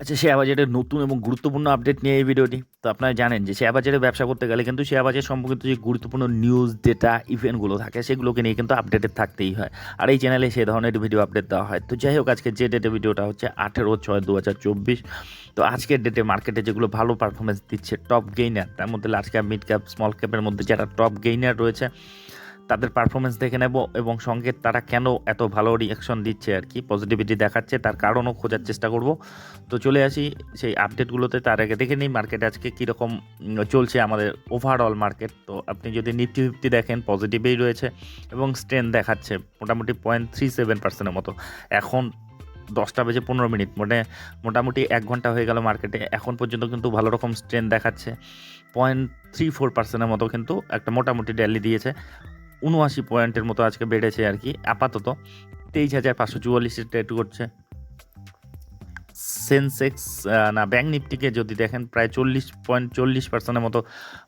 আচ্ছা শেয়ার বাজারের নতুন এবং গুরুত্বপূর্ণ আপডেট নিয়ে এই ভিডিওটি তো আপনারা জানেন যে শেয়ার বাজারে ব্যবসা করতে গেলে কিন্তু শেয়ার বাজার সম্পর্কিত যে গুরুত্বপূর্ণ নিউজ ডেটা ইভেন্টগুলো থাকে, সেগুলোকে নিয়ে কিন্তু আপডেটেড থাকতেই হয়। আর এই চ্যানেলে সে ধরনের ভিডিও আপডেট দেওয়া হয়। তো যাই হোক, আজকে যে ডেটে ভিডিওটা হচ্ছে আঠেরো ছয় দু হাজার চব্বিশ, তো আজকের ডেটে মার্কেটে যেগুলো ভালো পারফরমেন্স দিচ্ছে টপ গেইনার তার মধ্যে large cap mid cap small ক্যাপের মধ্যে যারা টপ গেইনার রয়েছে তাদের পারফরমেন্স দেখে নেব এবং সঙ্গে তারা কেন এত ভালো রিয়াকশন দিচ্ছে আর কি পজিটিভিটি দেখাচ্ছে, তার কারণও খোঁজার চেষ্টা করব। তো চলে আসি সেই আপডেটগুলোতে তার আগে দেখে নিই মার্কেট আজকে কীরকম চলছে আমাদের ওভারঅল মার্কেট তো আপনি যদি নিফটি ফিফটি দেখেন পজিটিভেই রয়েছে এবং স্ট্রেন দেখাচ্ছে মোটামুটি পয়েন্ট থ্রি সেভেন পার্সেন্টের মতো। এখন দশটা বেজে পনেরো মিনিট মানে মোটামুটি এক ঘণ্টা হয়ে গেল মার্কেটে এখন পর্যন্ত কিন্তু ভালো রকম স্ট্রেন দেখাচ্ছে। পয়েন্ট থ্রি ফোর পার্সেন্টের মতো কিন্তু একটা মোটামুটি ড্যালি দিয়েছে। উনআশি পয়েন্টের মতো আজকে বেড়েছে আর কি, আপাতত। তেইশ হাজার পাঁচশো চুয়াল্লিশে ট্রেড করছে। সেন্সেক্স না ব্যাঙ্ক নিফটিকে যদি দেখেন, প্রায় চল্লিশ পয়েন্ট চল্লিশ পার্সেন্টের মতো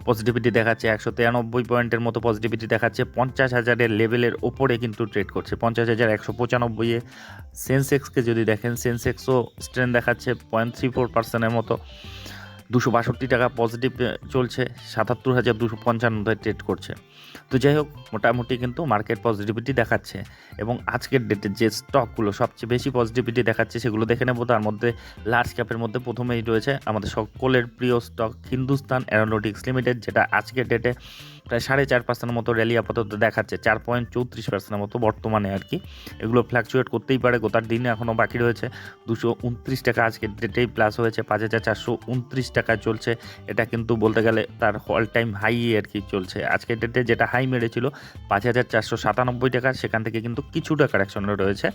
পজিটিভিটি দেখাচ্ছে, একশো তিরানব্বই পয়েন্টের মতো পজিটিভিটি দেখাচ্ছে। পঞ্চাশ হাজারের লেভেলের ওপরে কিন্তু ট্রেড করছে। পঞ্চাশ হাজার একশো পঁচানব্বইয়ে সেন্সেক্সকে যদি দেখেন সেন্সেক্সও স্ট্রেন দেখাচ্ছে পয়েন্ট থ্রি ফোর পার্সেন্টের মতো। দুশো বাষট্টি টাকা পজিটিভ চলছে। সাতাত্তর হাজার দুশো পঞ্চান্নতে ট্রেড করছে। তো যাই হোক, মোটামুটি কিন্তু মার্কেট পজিটিভিটি দেখাচ্ছে। এবং আজকের ডেটে যে স্টকগুলো সবচেয়ে বেশি পজিটিভিটি দেখাচ্ছে, সেগুলো দেখে নেব। তার মধ্যে লার্জ ক্যাপের মধ্যে প্রথমেই রয়েছে আমাদের সকলের প্রিয় স্টক হিন্দুস্তান অ্যারোনটিক্স লিমিটেড যেটা আজকের ডেটে প্রায় সাড়ে চার পার্সেন্টের মতো র্যালি আপাতত দেখাচ্ছে। চার পয়েন্ট চৌত্রিশ পার্সেন্টের মতো বর্তমানে আর কি। এগুলো ফ্ল্যাকচুয়েট করতেই পারে গোটার দিনে এখনও বাকি রয়েছে। দুশো উনত্রিশ টাকা আজকের ডেটেই প্লাস হয়েছে। পাঁচ হাজার চারশো উনত্রিশ টাকা চলছে। এটা কিন্তু বলতে গেলে তার অল টাইম হাই আর কি চলছে। আজকের ডেটে যেটা হাই মেরেছিল পাঁচ হাজার চারশো সাতানব্বই টাকা, সেখান থেকে কিন্তু কিছুটা কারেকশন রয়েছে।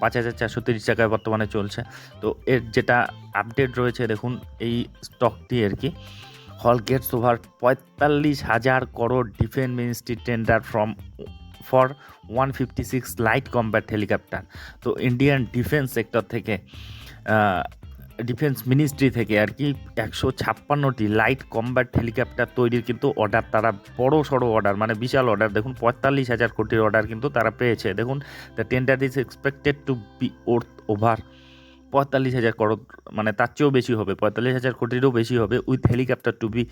পাঁচ হাজার চারশো তিরিশ টাকায় বর্তমানে চলছে। তো এর যেটা আপডেট রয়েছে, দেখুন, এই স্টকটি আর কি। হল গেটস ওভার পঁয়তাল্লিশ হাজার crore defence ministry tender from for one fifty six light combat helicopter তো ইন্ডিয়ান ডিফেন্স সেক্টর থেকে ডিফেন্স মিনিস্ট্রি থেকে আর কি একশো ছাপ্পান্নটি লাইট কম্ব্যাট হেলিকপ্টার তৈরির কিন্তু অর্ডার তারা বড় সড়ো অর্ডার মানে বিশাল অর্ডার দেখুন, পঁয়তাল্লিশ হাজার কোটির অর্ডার কিন্তু তারা পেয়েছে। দেখুন the tender is expected to be worth over পঁয়তাল্লিশ হাজার করোড় মানে তার চেয়েও বেশি হবে, পঁয়তাল্লিশ হাজার কোটিরও বেশি হবে with helicopter to be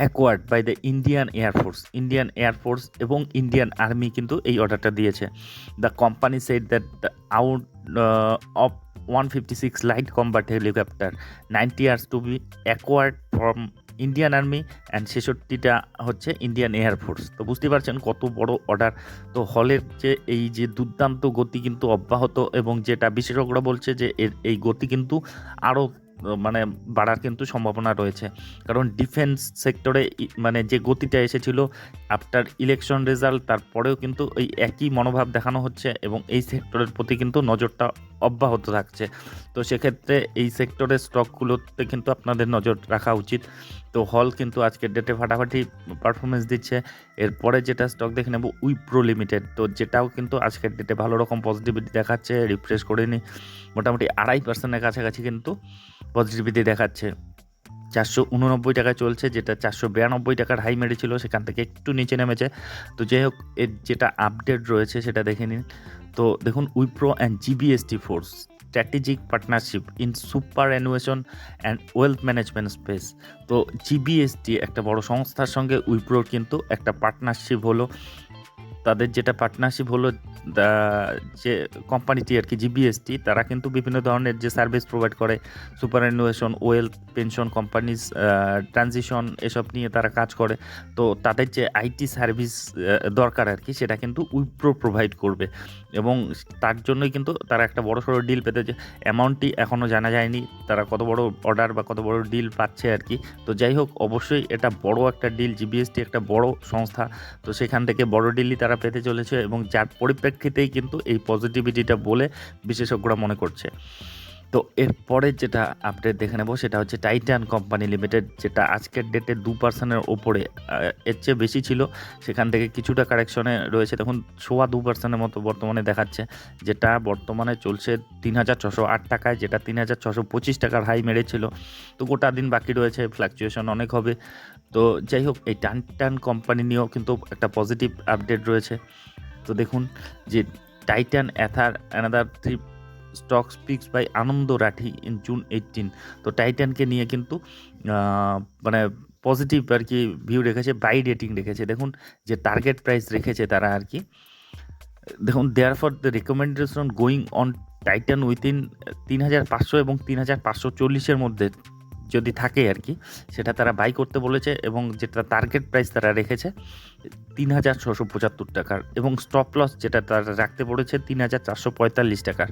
acquired by the Indian air force Indian air force এবং ইন্ডিয়ান আর্মি কিন্তু এই অর্ডারটা দিয়েছে। The company set that the out of one fifty six light combat helicopter ninety years to be acquired from Indian army and ছেষট্টিটা হচ্ছে Indian air force তো বুঝতে পারছেন কত বড় অর্ডার তো হলের যে এই যে দুর্দান্ত গতি কিন্তু অব্যাহত এবং যেটা বিশেষজ্ঞরা বলছে যে এর এই গতি কিন্তু আরও মানে বাড়ার কিন্তু সম্ভাবনা রয়েছে। কারণ ডিফেন্স সেক্টরে মানে যে গতিটা এসেছিল আফটার ইলেকশন রেজাল্ট তারপরেও কিন্তু এই একই মনোভাব দেখানো হচ্ছে এবং এই সেক্টরের প্রতি কিন্তু নজরটা অব্যাহত থাকছে। তো সেক্ষেত্রে এই সেক্টরের স্টকগুলোতে কিন্তু আপনাদের নজর রাখা উচিত। তো হল কিন্তু আজকের ডেটে ফাটাফাটি পারফরমেন্স দিচ্ছে। এরপরে যেটা স্টক দেখে নেব উইপ্রো লিমিটেড তো যেটাও কিন্তু আজকের ডেটে ভালো রকম পজিটিভিটি দেখাচ্ছে রিফ্রেশ করে নিই মোটামুটি আড়াই পার্সেন্টের কাছাকাছি কিন্তু পজিটিভিটি দেখাচ্ছে। চারশো উননব্বই টাকায় চলছে, যেটা চারশো বিরানব্বই টাকার হাই মেরেছিল সেখান থেকে একটু নিচে নেমেছে। তো যাই হোক, এর যেটা আপডেট রয়েছে, সেটা দেখে নিন। তো দেখুন Wipro and GBST force strategic partnership in superannuation and wealth management space তো জিবিএসটি একটা বড় সংস্থার সঙ্গে উইপ্রোর কিন্তু একটা পার্টনারশিপ হলো। তাদের যেটা পার্টনারশিপ হলো যে কোম্পানিটি আর কি জিবিএসটি তারা কিন্তু বিভিন্ন ধরনের যে সার্ভিস প্রোভাইড করে superannuation wealth pension companies transition এসব নিয়ে তারা কাজ করে। তো তাদের যে আইটি সার্ভিস দরকার আর কি, সেটা কিন্তু উইপ্রো প্রোভাইড করবে। এবং তার জন্যই কিন্তু তারা একটা বড় সড়ো ডিল পেতে যে অ্যামাউন্টটি এখনও জানা যায়নি তারা কত বড় অর্ডার বা কত বড় ডিল পাচ্ছে আর কি। তো যাই হোক, অবশ্যই এটা বড় একটা ডিল জিবিএসটি একটা বড় সংস্থা। তো সেখান থেকে বড় ডিলই তারা পেতে চলেছে এবং যার পরিপ্রেক্ষিতেই কিন্তু এই পজিটিভিটিটা বলে বিশেষজ্ঞরা মনে করছে। তো এরপরে যেটা আপডেট দেখে নেব, সেটা হচ্ছে টাইটান কোম্পানি লিমিটেড যেটা আজকের ডেটে দু পার্সেন্টের ওপরে এর চেয়ে বেশি ছিল। সেখান থেকে কিছুটা কারেকশনে রয়েছে। দেখুন, সোয়া দু পার্সেন্টের মতো বর্তমানে দেখাচ্ছে, যেটা বর্তমানে চলছে তিন হাজার ছশো আট টাকায়, যেটা তিন হাজার ছশো পঁচিশ টাকার হাই মেরেছিল। তো গোটা দিন বাকি রয়েছে ফ্লাকচুয়েশন অনেক হবে। তো যাই হোক, এই টাইটান কোম্পানি নিয়েও কিন্তু একটা পজিটিভ আপডেট রয়েছে। তো দেখুন, যে Titan Ather another three stock picks by Anand Rathi in June eighteen. তো টাইটানকে নিয়ে কিন্তু মানে পজিটিভ আর কি ভিউ রেখেছে বাই রেটিং রেখেছে। দেখুন যে টার্গেট প্রাইস রেখেছে তারা আর কি। দেখুন there for the recommendation going on Titan within তিন হাজার পাঁচশো এবং তিন হাজার পাঁচশো চল্লিশের মধ্যে যদি থাকে আর কি, সেটা তারা বাই করতে বলেছে এবং যেটা টার্গেট প্রাইস তারা রেখেছে, তিন হাজার ছশো পঁচাত্তর টাকার এবং স্টপ লস যেটা তারা রাখতে পড়েছে তিন হাজার চারশো পঁয়তাল্লিশ টাকার।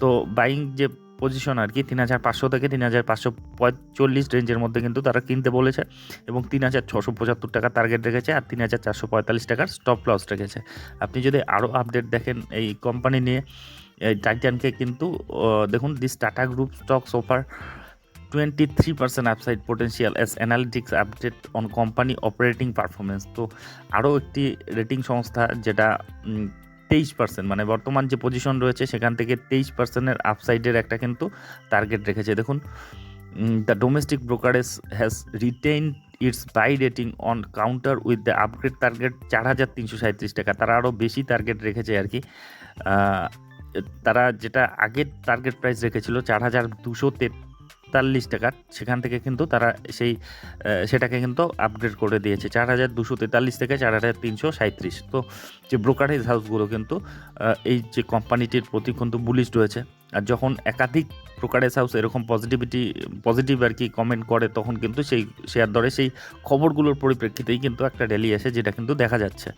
তো বাইং যে পজিশন আর কি, তিন হাজার পাঁচশো থেকে তিন হাজার পাঁচশো পঁয়তাল্লিশ রেঞ্জের মধ্যে কিন্তু তারা কিনতে বলেছে এবং তিন হাজার ছশো পঁচাত্তর টাকা টার্গেট রেখেছে আর তিন হাজার চারশো পঁয়তাল্লিশ টাকার স্টপ লস রেখেছে। আপনি যদি আরও আপডেট দেখেন এই কোম্পানি নিয়ে টাইটানকে কিন্তু দেখুন this Tata group stock so far twenty three percent upside potential as analytics update on company operating performance তো আরও একটি রেটিং সংস্থা যেটা তেইশ পার্সেন্ট মানে বর্তমান যে পজিশন রয়েছে, সেখান থেকে তেইশ পার্সেন্টের আপসাইডের একটা কিন্তু টার্গেট রেখেছে। দেখুন the domestic brokerage has retain its buy rating on counter with the upgrade target চার হাজার তিনশো সাঁত্রিশ টাকা। তারা আরও বেশি টার্গেট রেখেছে আর কি। তারা যেটা আগের টার্গেট প্রাইস রেখেছিল, চার হাজার দুশো তেতাল্লিশ টাকার সেখান থেকে কিন্তু তারা সেই সেটাকে কিন্তু আপগ্রেড করে দিয়েছে। চার হাজার দুশো তেতাল্লিশ থেকে চার হাজার তিনশো সাঁত্রিশ তো যে ব্রোকারেজ হাউসগুলো কিন্তু এই যে কোম্পানিটির প্রতি কিন্তু বুলিশ রয়েছে। আর যখন একাধিক ব্রোকারেজ হাউস এরকম পজিটিভিটি পজিটিভ আর কি কমেন্ট করে, তখন কিন্তু সেই শেয়ার দরে সেই খবরগুলোর পরিপ্রেক্ষিতেই কিন্তু একটা র্যালি আসে, যেটা কিন্তু দেখা যাচ্ছে।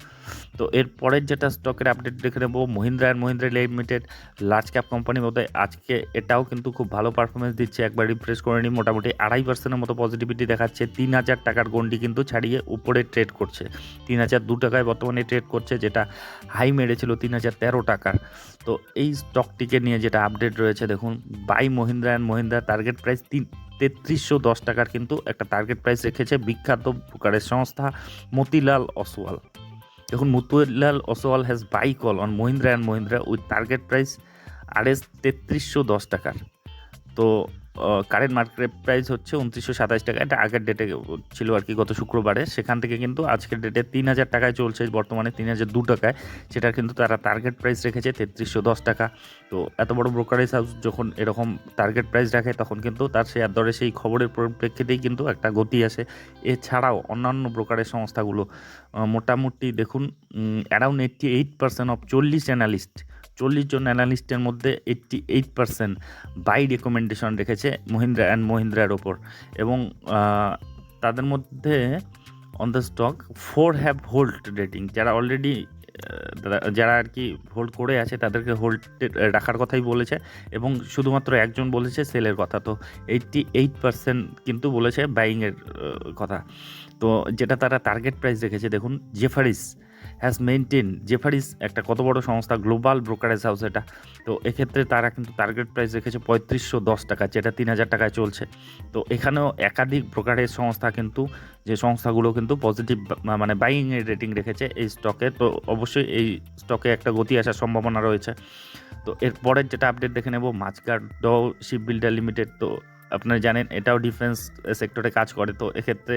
তো এর পরের যেটা স্টকের আপডেট দেখে নেব, Mahindra and Mahindra limited large cap কোম্পানির মধ্যে আজকে এটাও কিন্তু খুব ভালো পারফরমেন্স দিচ্ছে। একবার রিফ্রেশ করে নিই, মোটামুটি আড়াই পার্সেন্টের মতো পজিটিভিটি দেখাচ্ছে। তিন হাজার টাকার গন্ডি কিন্তু ছাড়িয়ে উপরে ট্রেড করছে। তিন হাজার দু টাকায় বর্তমানে ট্রেড করছে, যেটা হাই মেরেছিল তিন হাজার তেরো টাকার। তো এই স্টকটিকে নিয়ে যেটা আপডেট রয়েছে, দেখুন buy Mahindra and Mahindra target price তিন, তেত্রিশশো দশ টাকার কিন্তু একটা টার্গেট প্রাইস রেখেছে বিখ্যাত প্রকারের সংস্থা মতিলাল অসওয়াল। দেখুন, Motilal Oswal has buy call on Mahindra and Mahindra with target price R S তেত্রিশশো দশ টাকার। তো কারেন্ট মার্কেট প্রাইস হচ্ছে উনত্রিশশো সাতাশ টাকা। এটা আগের ডেটে ছিল আর কি গত শুক্রবারে। সেখান থেকে কিন্তু আজকের ডেটে তিন হাজার টাকায় চলছে, বর্তমানে তিন হাজার দু টাকায়। সেটার কিন্তু তারা টার্গেট প্রাইস রেখেছে তেত্রিশশো দশ টাকা। তো এত বড় ব্রোকারেজ হাউস যখন এরকম টার্গেট প্রাইস রাখে, তখন কিন্তু তার শেয়ার দরে সেই খবরের পরিপ্রেক্ষিতেই কিন্তু একটা গতি আসে। এছাড়াও অন্যান্য ব্রোকারেজ সংস্থাগুলো মোটামুটি দেখুন around eighty eight percent of চল্লিশ অ্যানালিস্ট চল্লিশ জন অ্যানালিস্টের মধ্যে eighty eight percent buy recommendation রেখেছে মহিন্দ্রা অ্যান্ড মহিন্দ্রার ওপর। এবং তাদের মধ্যে on the stock four have hold rating যারা অলরেডি যারা আর কি হোল্ড করে আছে তাদেরকে হোল্ড রাখার কথাই বলেছে এবং শুধুমাত্র একজন বলেছে সেলের কথা। তো এইটটি এইট পার্সেন্ট কিন্তু বলেছে বাইংয়ের কথা। তো যেটা তারা টার্গেট প্রাইস রেখেছে, দেখুন জেফারিস হ্যাজ মেনটেন জেফারিস একটা কত বড় সংস্থা গ্লোবাল ব্রোকারেজ হাউস এটা। তো এক্ষেত্রে তারা কিন্তু টার্গেট প্রাইস রেখেছে পঁয়ত্রিশশো দশ টাকা, যেটা তিন হাজার টাকায় চলছে। তো এখানেও একাধিক ব্রোকারেজ সংস্থা কিন্তু, যে সংস্থাগুলো কিন্তু পজিটিভ মানে বাইং এর রেটিং রেখেছে এই স্টকে তো অবশ্যই এই স্টকে একটা গতি আসার সম্ভাবনা রয়েছে। তো এরপরের যেটা আপডেট দেখে নেব মাছগার্ড ড শিপ বিল্ডার লিমিটেড তো আপনারা জানেন এটাও ডিফেন্স সেক্টরে কাজ করে, তো এক্ষেত্রে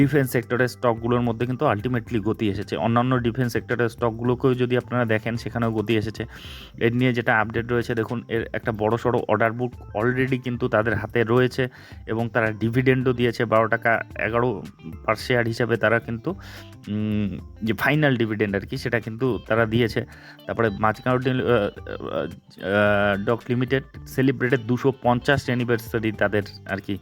ডিফেন্স সেক্টরের স্টকগুলোর মধ্যে কিন্তু আলটিমেটলি গতি এসেছে। অন্যান্য ডিফেন্স সেক্টরের স্টকগুলোকেও যদি আপনারা দেখেন, সেখানেও গতি এসেছে। এর নিয়ে যেটা আপডেট রয়েছে, দেখুন, এর একটা বড় সড়ো অর্ডার বুক অলরেডি কিন্তু তাদের হাতে রয়েছে এবং তারা ডিভিডেন্ডও দিয়েছে, বারো টাকা এগারো পার শেয়ার হিসাবে তারা কিন্তু যে ফাইনাল ডিভিডেন্ড আর কি সেটা কিন্তু তারা দিয়েছে। তারপরে মাঝগাঁও ডক লিমিটেড সেলিব্রেটেড দুশো পঞ্চাশ অ্যানিভার্সারি তাদের আর কি।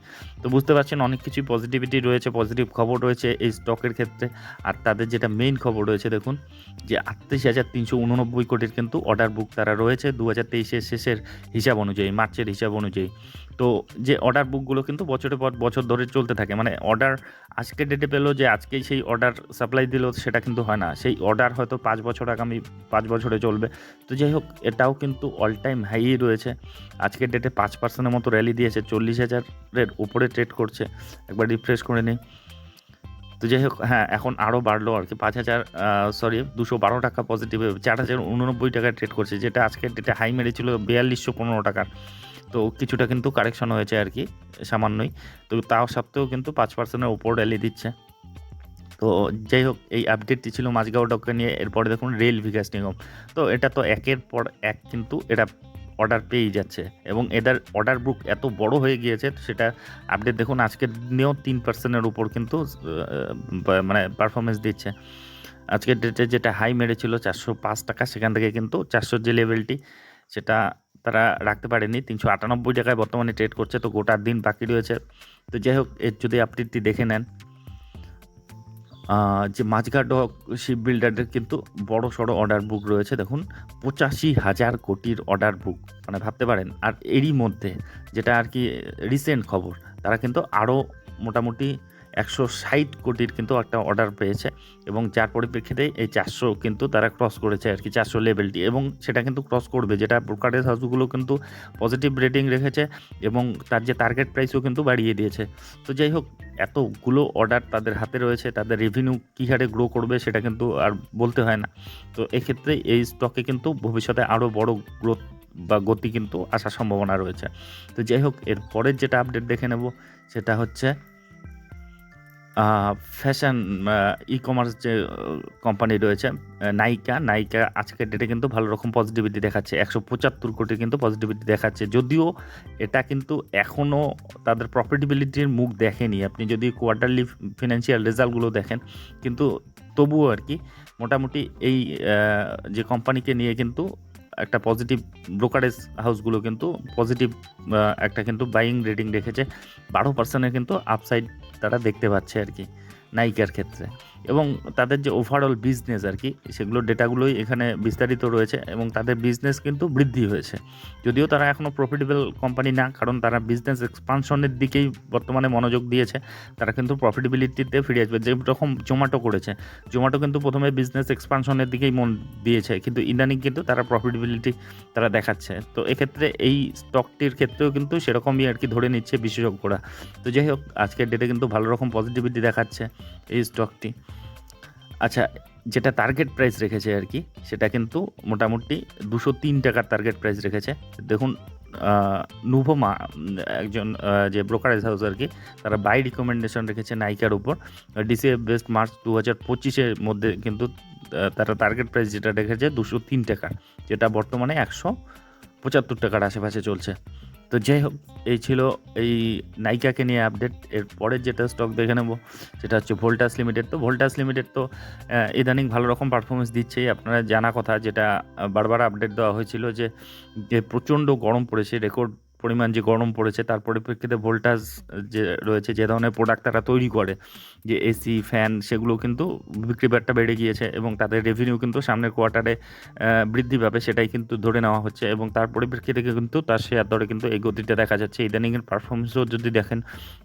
তো বুঝতে পারছেন অনেক কিছুই পজিটিভিটি রয়েছে পজিটিভ খবর রয়েছে এই স্টকের ক্ষেত্রে। আর তাদের যেটা মেইন খবর রয়েছে দেখুন, যে আটত্রিশ হাজার তিনশো উননব্বই কোটির কিন্তু অর্ডার বুক তারা রয়েছে দু হাজার তেইশের শেষের হিসাব অনুযায়ী, মার্চের হিসাব অনুযায়ী। তো যে অর্ডার বুকগুলো কিন্তু বছরের পর বছর ধরে চলতে থাকে মানে অর্ডার আজকে ডেটে পেল যে আজকেই সেই অর্ডার সাপ্লাই দিল, সেটা কিন্তু হয় না। সেই অর্ডার হয়তো পাঁচ বছর আগামী পাঁচ বছরে চলবে। তো যাই হোক, এটাও কিন্তু অল টাইম হাই রয়েছে। আজকের ডেটে পাঁচ পার্সেন্টের মতো র্যালি দিয়েছে, চল্লিশ হাজারের উপরে ট্রেড করছে। একবার রিফ্রেশ করে নিই। তো যাই হোক হ্যাঁ এখন আরও বাড়লো আর কি। পাঁচ হাজার সরি দুশো বারো টাকা পজিটিভ চার হাজার উননব্বই টাকায় ট্রেড করছে, যেটা আজকের ডেটে হাই মেরেছিল বিয়াল্লিশশো পনেরো টাকার। তো কিছুটা কিন্তু কারেকশন হয়েছে আর কি, সামান্যই। তো তাও সত্ত্বেও কিন্তু পাঁচ পার্সেন্টের উপর র্যালি দিচ্ছে। তো যাই হোক, এই আপডেটটি ছিল মাঝগাঁও ডককে নিয়ে, এরপরে দেখুন রেল বিকাশ নিগম তো এটা তো একের পর এক কিন্তু এটা অর্ডার পেয়েই যাচ্ছে এবং এদের অর্ডার বুক এত বড় হয়ে গিয়েছে, সেটা আপডেট দেখুন আজকের দিনেও তিন পার্সেন্টের উপর কিন্তু মানে পারফরমেন্স দিচ্ছে। আজকের ডেটে যেটা হাই মেরেছিল চারশো পাঁচ টাকা, সেখান থেকে কিন্তু চারশোর যে লেভেলটি সেটা তারা রাখতে পারেনি। তিনশো আটানব্বই টাকায় বর্তমানে ট্রেড করছে, তো গোটার দিন বাকি রয়েছে। তো যাই হোক, এর যদি আপডেটটি দেখে নেন যে মাঝঘাট শিপ বিল্ডারদের কিন্তু বড় সড়ো অর্ডার বুক রয়েছে। দেখুন, পঁচাশি হাজার কোটির অর্ডার বুক মানে ভাবতে পারেন। আর এরই মধ্যে যেটা আর কি রিসেন্ট খবর, তারা কিন্তু আরও মোটামুটি একশো ষাট কোটির কিন্তু একটা অর্ডার পেয়েছে এবং যার পরিপ্রেক্ষিতে এই চারশো কিন্তু তারা ক্রস করেছে আর কি, চারশো লেভেলটি এবং সেটা কিন্তু ক্রস করবে, যেটা ব্রোকারেজ হাউসগুলো কিন্তু পজিটিভ রেটিং রেখেছে এবং তার যে টার্গেট প্রাইসও কিন্তু বাড়িয়ে দিয়েছে। তো যাই হোক, এতগুলো অর্ডার তাদের হাতে রয়েছে, তাদের রেভিনিউ কী হারে গ্রো করবে সেটা কিন্তু আর বলতে হয় না। তো এক্ষেত্রে এই স্টকে কিন্তু ভবিষ্যতে আরও বড় গ্রোথ বা গতি কিন্তু আসার সম্ভাবনা রয়েছে। তো যাই হোক এর পরের যেটা আপডেট দেখে নেব সেটা হচ্ছে ফ্যাশন ই কমার্স যে কোম্পানি রয়েছে আহ, নাইকা নাইকা আজকের ডেটে কিন্তু ভালো রকম পজিটিভিটি দেখাচ্ছে। একশো পঁচাত্তর কোটি কিন্তু পজিটিভিটি দেখাচ্ছে। যদিও এটা কিন্তু এখনও তাদের প্রফিটেবিলিটির মুখ দেখেনি। আপনি যদি কোয়ার্টারলি ফিনান্সিয়াল রেজাল্টগুলো দেখেন কিন্তু তবুও আর কি মোটামুটি এই যে কোম্পানিকে নিয়ে কিন্তু একটা পজিটিভ ব্রোকারেজ হাউসগুলো কিন্তু পজিটিভ একটা কিন্তু বাইং রেটিং রেখেছে। বারো পার্সেন্টের কিন্তু আপসাইড তারা দেখতে পাচ্ছে আর কি নায়িকার ক্ষেত্রে। এবং তাদের যে ওভারঅল বিজনেস আর কি, সেগুলো ডেটাগুলোই এখানে বিস্তারিত রয়েছে এবং তাদের বিজনেস কিন্তু বৃদ্ধি হয়েছে। যদিও তারা এখনও প্রফিটেবল কোম্পানি না, কারণ তারা বিজনেস এক্সপানশনের দিকেই বর্তমানে মনোযোগ দিয়েছে। তারা কিন্তু প্রফিটেবিলিটিতে ফিরে আসবে। যেরকম জোম্যাটো করেছে জোম্যাটো কিন্তু প্রথমে বিজনেস এক্সপানশনের দিকেই মন দিয়েছে, কিন্তু ইদানিং কিন্তু তারা প্রফিটেবিলিটি তারা দেখাচ্ছে। তো এক্ষেত্রে এই স্টকটির ক্ষেত্রেও কিন্তু সেরকমই আর কি ধরে নিচ্ছে বিশেষজ্ঞরা। তো যাই হোক, আজকের ডেটে কিন্তু ভালো রকম পজিটিভিটি দেখাচ্ছে। এই স্টকটি আচ্ছা যেটা টার্গেট প্রাইস রেখেছে আর কি, সেটা কিন্তু মোটামুটি দুশো তিন টাকার টার্গেট প্রাইস রেখেছে। দেখুন নুভোমা একজন যে ব্রোকারেজ হাউস আর কি, তারা বাই রিকমেন্ডেশন রেখেছে নাইকার উপর। ডিসিএফ বেস্ট মার্চ দু হাজার পঁচিশের মধ্যে কিন্তু তারা টার্গেট প্রাইস যেটা রেখেছে দুশো তিন টাকা, যেটা বর্তমানে একশো পঁচাত্তর টাকার আশেপাশে চলছে। তো যাই হোক, এই ছিল এই নাইকাকে নিয়ে আপডেট এর পরের যেটা স্টক দেখে নেব, সেটা হচ্ছে ভোল্টাস লিমিটেড তো ভোল্টাস লিমিটেড তো ইদানিং ভালো রকম পারফরমেন্স দিচ্ছেই। আপনারা জানা কথা, যেটা বারবার আপডেট দেওয়া হয়েছিল যে যে প্রচণ্ড গরম পড়েছে রেকর্ড পরিমাণ যে গরম পড়েছে, তার পরিপ্রেক্ষিতে ভোল্টাজ যে রয়েছে, যে ধরনের প্রোডাক্ট তারা তৈরি করে, যে এসি ফ্যান সেগুলো কিন্তু বিক্রি বাট্টা বেড়ে গিয়েছে এবং তাদের রেভিনিউ কিন্তু সামনের কোয়ার্টারে বৃদ্ধি পাবে, সেটাই কিন্তু ধরে নেওয়া হচ্ছে এবং তার পরিপ্রেক্ষিতে কিন্তু তার শেয়ার দরে কিন্তু এই গতিটা দেখা যাচ্ছে। ইদানিংয়ের পারফরমেন্সও যদি দেখেন,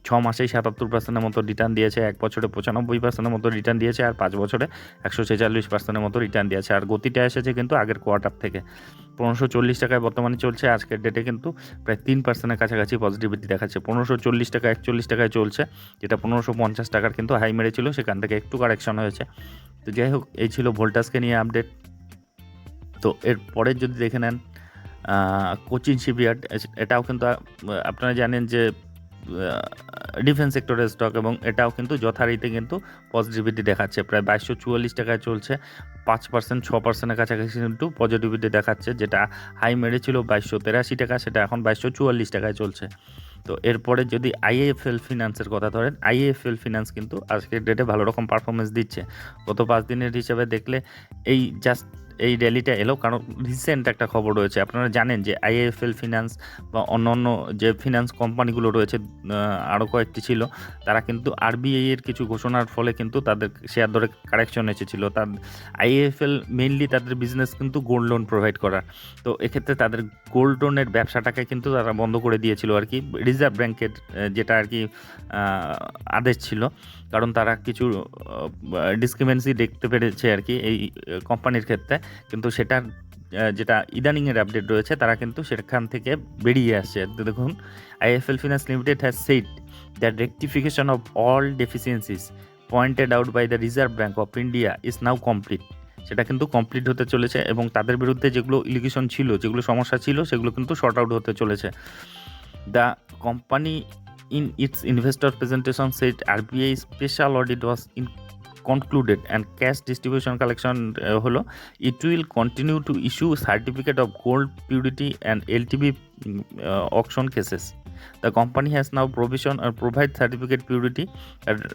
ছ মাসেই সাতাত্তর পার্সেন্টের মতো রিটার্ন দিয়েছে, এক বছরে পঁচানব্বই পার্সেন্টের মতো রিটার্ন দিয়েছে, আর পাঁচ বছরে একশো ছেচল্লিশ পার্সেন্টের মতো রিটার্ন দিয়েছে। আর গতিটা এসেছে কিন্তু আগের কোয়ার্টার থেকে। পনেরোশো চল্লিশ টাকায় বর্তমানে চলছে, আজকের ডেটে কিন্তু প্রায় তিন পার্সেন্টের কাছাকাছি পজিটিভিটি দেখাচ্ছে। পনেরোশো চল্লিশ টাকা একচল্লিশ টাকায় চলছে, যেটা পনেরোশো পঞ্চাশ টাকার কিন্তু হাই মেরেছিল, সেখান থেকে একটু কারেকশন হয়েছে। তো যাই হোক, এই ছিল ভোল্টাসকে নিয়ে আপডেট তো এর পরে যদি দেখে নেন কোচিন শিপইয়ার্ড এটাও কিন্তু আপনারা জানেন যে ডিফেন্স সেক্টরের স্টক এবং এটাও কিন্তু যথারীতি কিন্তু পজিটিভিটি দেখাচ্ছে। প্রায় বাইশশো চুয়াল্লিশ টাকায় চলছে, পাঁচ পার্সেন্ট ছ পার্সেন্টের কাছাকাছি কিন্তু পজিটিভিটি দেখাচ্ছে, যেটা হাই মেরেছিল বাইশশো তেরাশি টাকা, সেটা এখন বাইশশো চুয়াল্লিশ টাকায় চলছে। তো এরপরে যদি আইএফএল ফিনান্সের কথা ধরেন আইএফএল ফিনান্স কিন্তু আজকের ডেটে ভালো রকম পারফরমেন্স দিচ্ছে। গত পাঁচ দিনের হিসাবে দেখলে এই জাস্ট এই র্যালিটা এলো। কারণ রিসেন্ট একটা খবর রয়েছে। আপনারা জানেন যে আইএফএল ফিনান্স বা অন্যান্য যে ফিনান্স কোম্পানিগুলো রয়েছে আরও কয়েকটি ছিল, তারা কিন্তু আরবিআই এর কিছু ঘোষণার ফলে কিন্তু তাদের শেয়ার দরে কারেকশন এসেছিল। তার আইএফএল মেইনলি তাদের বিজনেস কিন্তু গোল্ড লোন প্রোভাইড করার। তো এক্ষেত্রে তাদের গোল্ড লোনের ব্যবসাটাকে কিন্তু তারা বন্ধ করে দিয়েছিল আর কি। রিজার্ভ ব্যাংকের যেটা আর কি আদেশ ছিল। কারণ তারা কিছু ডিসক্রিমেন্সি দেখতে পেরেছে আর কি এই কোম্পানির ক্ষেত্রে। কিন্তু সেটার যেটা ইদানিংয়ের আপডেট রয়েছে, তারা কিন্তু সেখান থেকে বেরিয়ে আসছে। দেখুন IFL finance limited has said that rectification of all deficiencies pointed out by the reserve bank of India is now complete সেটা কিন্তু কমপ্লিট হতে চলেছে এবং তাদের বিরুদ্ধে যেগুলো ইলিগেশন ছিল, যেগুলো সমস্যা ছিল, সেগুলো কিন্তু শর্ট আউট হতে চলেছে। The company in its investor presentation set RBI special audit was in concluded and cash distribution collection হলো it will continue to issue certificate of gold purity and LTB auction cases the company has now provision provide certificate purity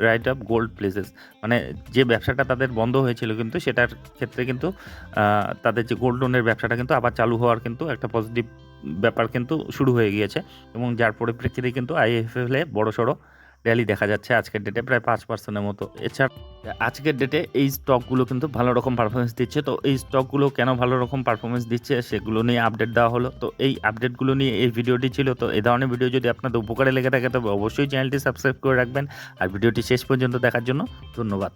right of gold places মানে যে ব্যবসাটা তাদের বন্ধ হয়েছিল কিন্তু সেটার ক্ষেত্রে কিন্তু তাদের যে গোল্ড লোনের ব্যবসাটা কিন্তু আবার চালু হওয়ার কিন্তু একটা পজিটিভ ব্যাপার কিন্তু শুরু হয়ে গিয়েছে এবং যার পরিপ্রেক্ষিতে কিন্তু আইএফএল বড় সড়ো র্যালি দেখা যাচ্ছে আজকের ডেটে প্রায় পাঁচ পার্সেন্টের মতো। এছাড়া আজকের ডেটে এই স্টকগুলো কিন্তু ভালো রকম পারফরমেন্স দিচ্ছে। তো এই স্টকগুলো কেন ভালো রকম পারফরমেন্স দিচ্ছে সেগুলো নিয়ে আপডেট দেওয়া হলো। তো এই আপডেটগুলো নিয়ে এই ভিডিওটি ছিল। তো এই ধরনের ভিডিও যদি আপনাদের উপকারে লেগে থাকে, তবে অবশ্যই চ্যানেলটি সাবস্ক্রাইব করে রাখবেন। আর ভিডিওটি শেষ পর্যন্ত দেখার জন্য ধন্যবাদ।